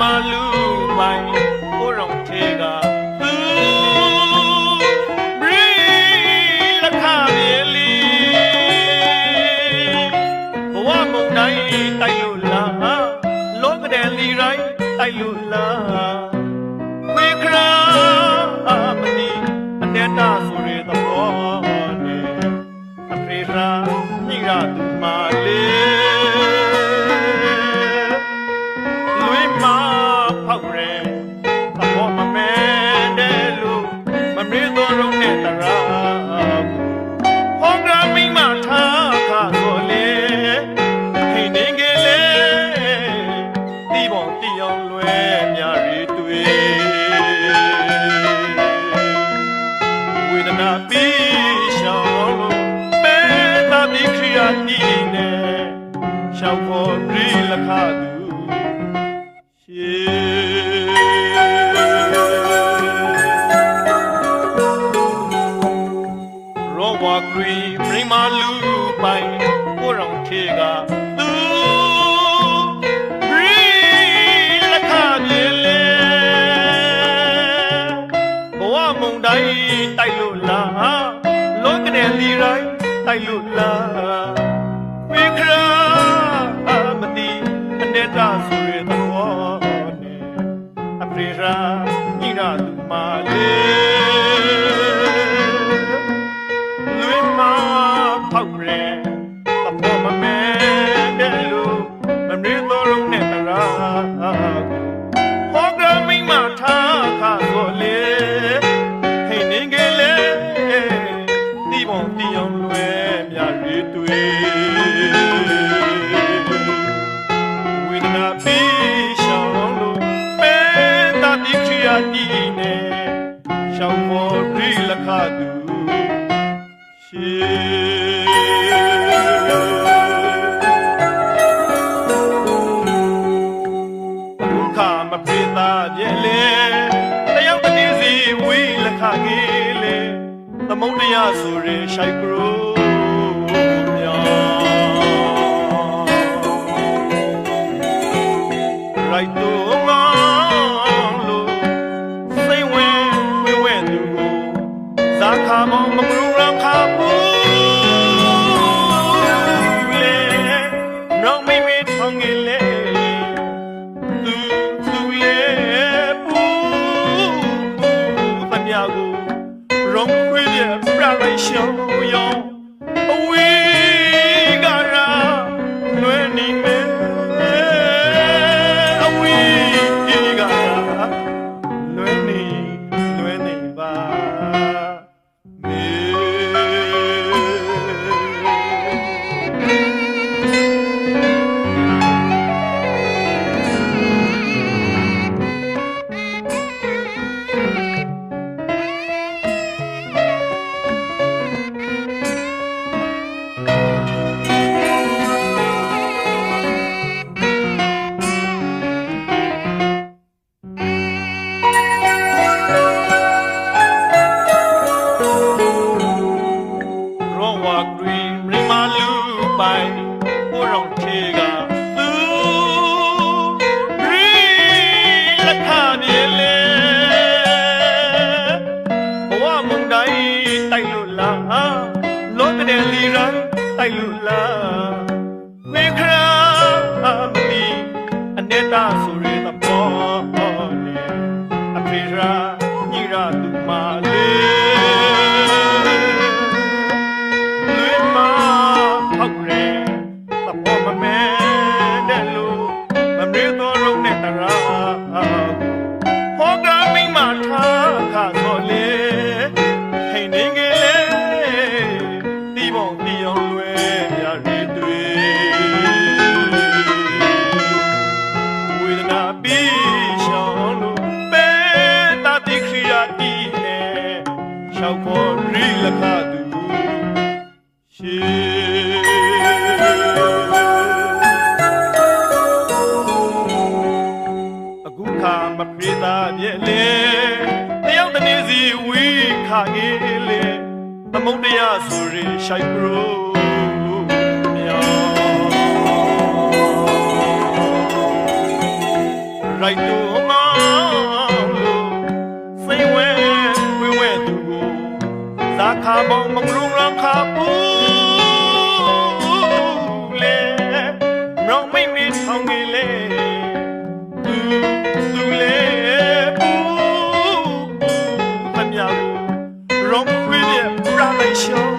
မလူပိုင်ဘိုးတော်ထေကသူဘရီလက်ခမြေလီဘဝမုန်တိုင်းတိုက်လို့လားလောကတဲ့လီတိုင်းတိုက်လို့လားဝေခရာမနီအနတ္တဆိုတဲ့သဘောနဲ့အဖေရာနိရာသူ ရှောက်ဖို့ရိလခသူရှေရောဝါကရီပြိမာလူပိုင်ကိုရောင်ခေကသူရိလခမြေလေဘဝမုန်တိုင်းတိုက်လို့လားလောကနေလီတိုင်းတိုက်လို့လားဝေခရာ အနေတာဆိုရတော့နေအပရိရာညိရာလူမာလေလွေမဖောက်ရဲအပေါ်မမဲတဲ့လို့မမင်းတော်လုံးနဲ့တရာဟောကမိမထားခါဆိုလေဟိနေကလေးဒီပုံတီအောင်လွယ်မြရီတွေ့ မော်ရီလခတူရှေဒုက္ခမပြေသာပြည့်လေတယောက်တည်းစီဝိလခကြီးလေသမုဒ္ဒရာဆိုရင်ရှိုက်ကရို ရုံခွေးရဲ့ပြရိုက်ရှော န်တိုက်လို့လားဝေခရာအမီအနေတာဆိုရတဲ့ပေါ်လေအဖေရာညီရာသူမလေးလွေမဖောက်ရဲသဘောမမဲတဲ့လို့မမေးတော်လုံးနဲ့တရာဟောကမိမထားခါဆိုလေဟိန်နေကလေးဒီပုံ ရှောက်ခေါ်ရီလခသူရှေအခုခါမပြေသာပြည့်လေတယောက်တည်းစီဝီခါကြီးလေသမုတ်တရားဆိုရင်ရှိုက်ပရိုမြောရိုက်တူမော ข้าบองมังลุงร้องข้าปูเล่ร้องไม่มีทองเลยดูเล่ปูทำยาร้องคุเล่รัไอเชีย